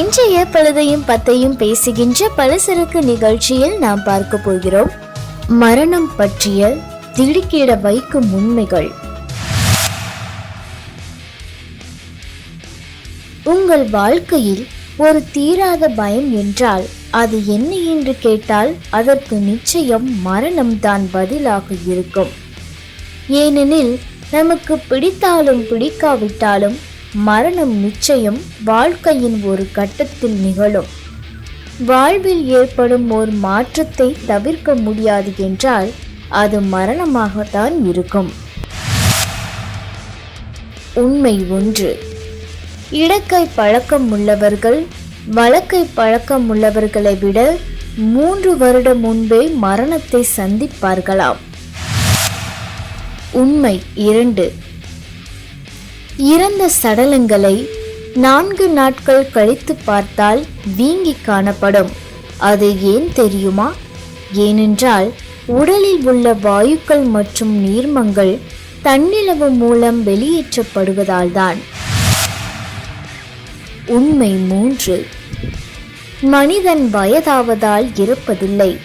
இன்றைய பழுதையும் பத்தையும் பேசுகின்ற பலசரக்கு நிகழ்ச்சியில் நாம் பார்க்க போகிறோம். மரணம் பற்றிய திடுக்கிட வைக்கும் உண்மைகள். உங்கள் வாழ்க்கையில் ஒரு தீராத பயம் என்றால் அது என்ன என்று கேட்டால் அதற்கு நிச்சயம் மரணம்தான் பதிலாக இருக்கும். ஏனெனில் நமக்கு பிடித்தாலும் பிடிக்காவிட்டாலும் மரணம் நிச்சயம் வாழ்க்கையின் ஒரு கட்டத்தில் நிகழும். வாழ்வில் ஏற்படும் ஒரு மாற்றத்தை தவிர்க்க முடியாது என்றால் அது மரணமாகத்தான் இருக்கும். உண்மை ஒன்று. இடக்கை பழக்கம் உள்ளவர்கள் வழக்கை பழக்கம் உள்ளவர்களை விட மூன்று வருடம் முன்பே மரணத்தை சந்திப்பார்களாம். உண்மை இரண்டு. இறந்த சடலங்களை நான்கு நாட்கள் கழித்து பார்த்தால் வீங்கி காணப்படும். அது ஏன் தெரியுமா? ஏனென்றால் உடலில் உள்ள வாயுக்கள் மற்றும் நீர்மங்கள் தன்னிலவு மூலம் வெளியேற்றப்படுவதால்தான். உண்மை மூன்று. மனிதன் வயதாவதால் இறப்பதில்லை.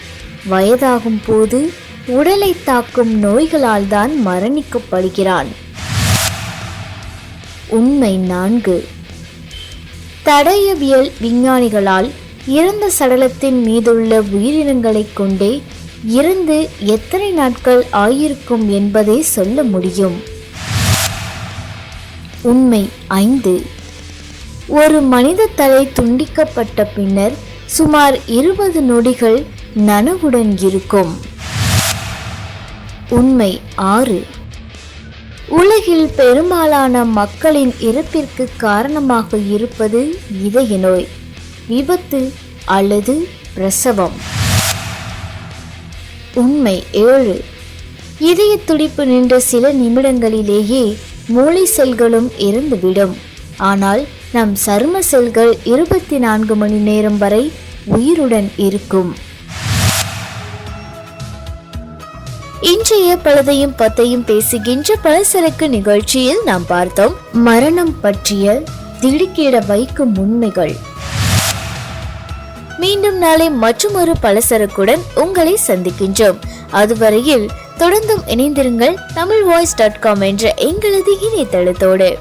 வயதாகும் போது உடலை தாக்கும் நோய்களால் தான் மரணிக்கப்படுகிறான். உண்மை நான்கு. தடயவியல் விஞ்ஞானிகளால் இறந்த சடலத்தின் மீதுள்ள உயிரினங்களைக் கொண்டே இறந்து எத்தனை நாட்கள் ஆயிருக்கும் என்பதை சொல்ல முடியும். உண்மை ஐந்து. ஒரு மனித தலை துண்டிக்கப்பட்ட பின்னர் சுமார் இருபது நொடிகள் நனவுடன் இருக்கும். உண்மை ஆறு. உலகில் பெரும்பாலான மக்களின் இறப்பிற்கு காரணமாக இருப்பது இதய நோய் விபத்து அல்லது பிரசவம். உண்மை ஏழு. இதய துடிப்பு நின்ற சில நிமிடங்களிலேயே மூளை செல்களும் இறந்துவிடும். ஆனால் நம் சரும செல்கள் இருபத்தி நான்கு மணி நேரம் வரை உயிருடன் இருக்கும். இன்றைய பழுதையும் பத்தையும் பேசுகின்ற பலசரக்கு நிகழ்ச்சியில் நாம் பார்த்தோம் மரணம் பற்றிய திடுக்கிட வைக்கும் உண்மைகள். மீண்டும் நாளை மற்றொரு பலசரக்குடன் உங்களை சந்திக்கின்றோம். அதுவரையில் தொடர்ந்தும் இணைந்திருங்கள் தமிழ் வாய்ஸ் டாட் காம் என்ற எங்களது இணையதளத்தோடு.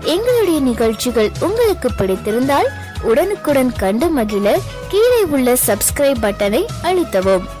எங்களுடைய நிகழ்ச்சிகள் உங்களுக்கு பிடித்திருந்தால் உடனுக்குடன் கண்டு மகிழ கீழே உள்ள சப்ஸ்கிரைப் பட்டனை அழுத்தவும்.